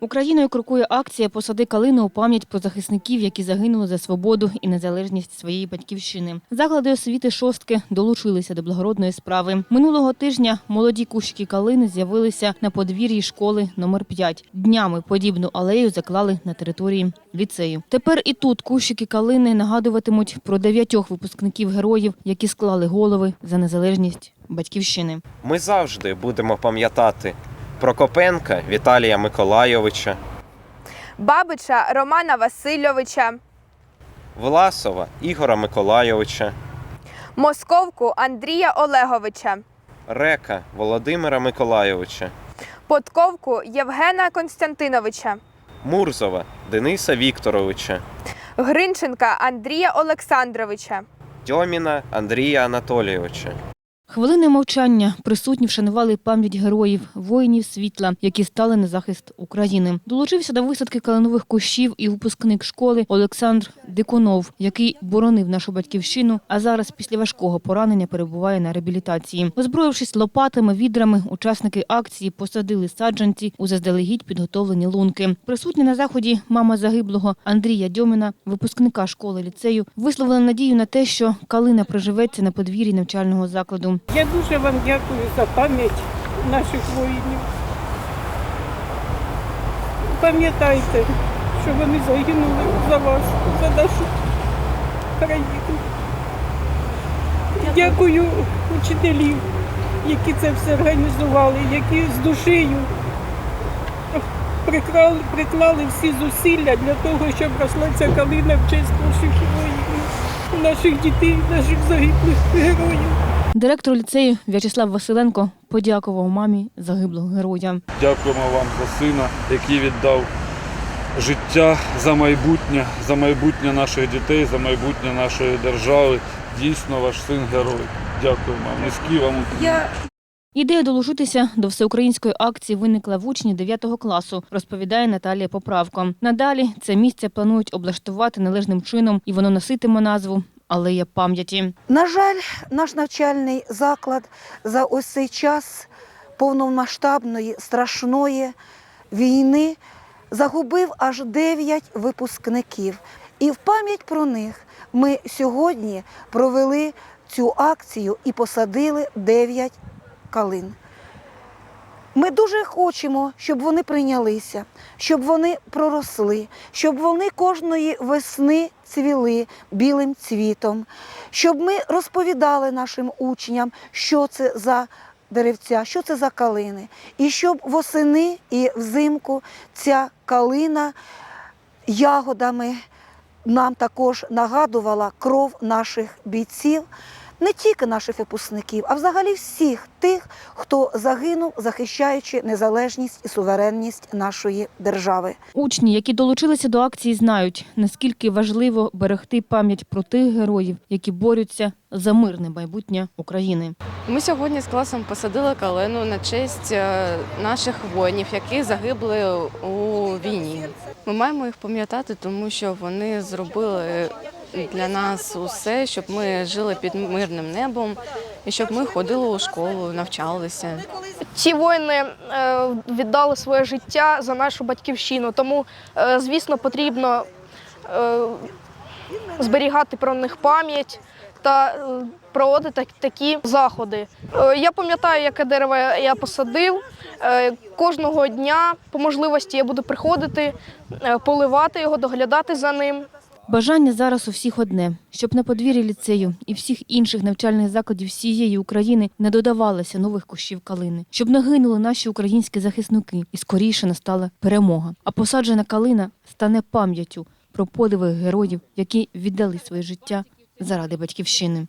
Україною крокує акція Посади калину у пам'ять про захисників, які загинули за свободу і незалежність своєї батьківщини. Заклади освіти шостки долучилися до благородної справи. Минулого тижня молоді кущики калини з'явилися на подвір'ї школи номер 5 Днями подібну алею заклали на території ліцею. Тепер і тут кущики калини нагадуватимуть про дев'ятьох випускників героїв, які склали голови за незалежність батьківщини. Ми завжди будемо пам'ятати Прокопенка Віталія Миколайовича, Бабича Романа Васильовича, Власова Ігора Миколайовича, Московку Андрія Олеговича, Река Володимира Миколайовича, Подковку Євгена Константиновича, Мурзова Дениса Вікторовича, Гринченка Андрія Олександровича. Дьоміна Андрія Анатолійовича. Хвилини мовчання присутні вшанували пам'ять героїв, воїнів світла, які стали на захист України. Долучився до висадки калинових кущів і випускник школи Олександр Дикунов, який боронив нашу батьківщину, а зараз після важкого поранення перебуває на реабілітації. Озброївшись лопатами, відрами, учасники акції посадили саджанці у заздалегідь підготовлені лунки. Присутні на заході мама загиблого Андрія Дьоміна, випускника школи ліцею, висловила надію на те, що калина приживеться на подвір'ї навчального закладу. Я дуже вам дякую за пам'ять наших воїнів. Пам'ятайте, що вони загинули за вас, за нашу країну. Дякую учителів, які це все організували, які з душею приклали, приклали всі зусилля для того, щоб росла ця калина в честь наших воїнів, наших дітей, наших загиблих героїв. Директор ліцею В'ячеслав Василенко подякував мамі загиблого героя. Дякуємо вам за сина, який віддав життя за майбутнє, за майбутнє наших дітей, за майбутнє нашої держави. Дійсно, ваш син герой. Дякуємо вам. Низький вам уклін. Ідея долучитися до всеукраїнської акції виникла в учні 9 класу, розповідає Наталія Поправко. Надалі це місце планують облаштувати належним чином, і воно носитиме назву Алея пам'яті. На жаль, наш навчальний заклад за ось цей час повномасштабної страшної війни загубив аж 9 випускників. І в пам'ять про них ми сьогодні провели цю акцію і посадили 9 калин. Ми дуже хочемо, щоб вони прийнялися, щоб вони проросли, щоб вони кожної весни цвіли білим цвітом, щоб ми розповідали нашим учням, що це за деревця, що це за калини, і щоб восени і взимку ця калина ягодами нам також нагадувала кров наших бійців, не тільки наших випускників, а взагалі всіх тих, хто загинув, захищаючи незалежність і суверенність нашої держави. Учні, які долучилися до акції, знають, наскільки важливо берегти пам'ять про тих героїв, які борються за мирне майбутнє України. Ми сьогодні з класом посадили калину на честь е, наших воїнів, які загибли у війні. Ми маємо їх пам'ятати, тому що вони зробили для нас усе, щоб ми жили під мирним небом і щоб ми ходили у школу, навчалися. Ці воїни е, віддали своє життя за нашу батьківщину. Тому, е, звісно, потрібно е, зберігати про них пам'ять та проводити такі заходи. Я пам'ятаю, яке дерево я посадив. Кожного дня по можливості я буду приходити, поливати його, доглядати за ним. Бажання зараз у всіх одне, щоб на подвір'ї ліцею і всіх інших навчальних закладів всієї України не додавалося нових кущів калини, щоб не гинули наші українські захисники і скоріше настала перемога. А посаджена калина стане пам'яттю про подиви героїв, які віддали своє життя заради батьківщини.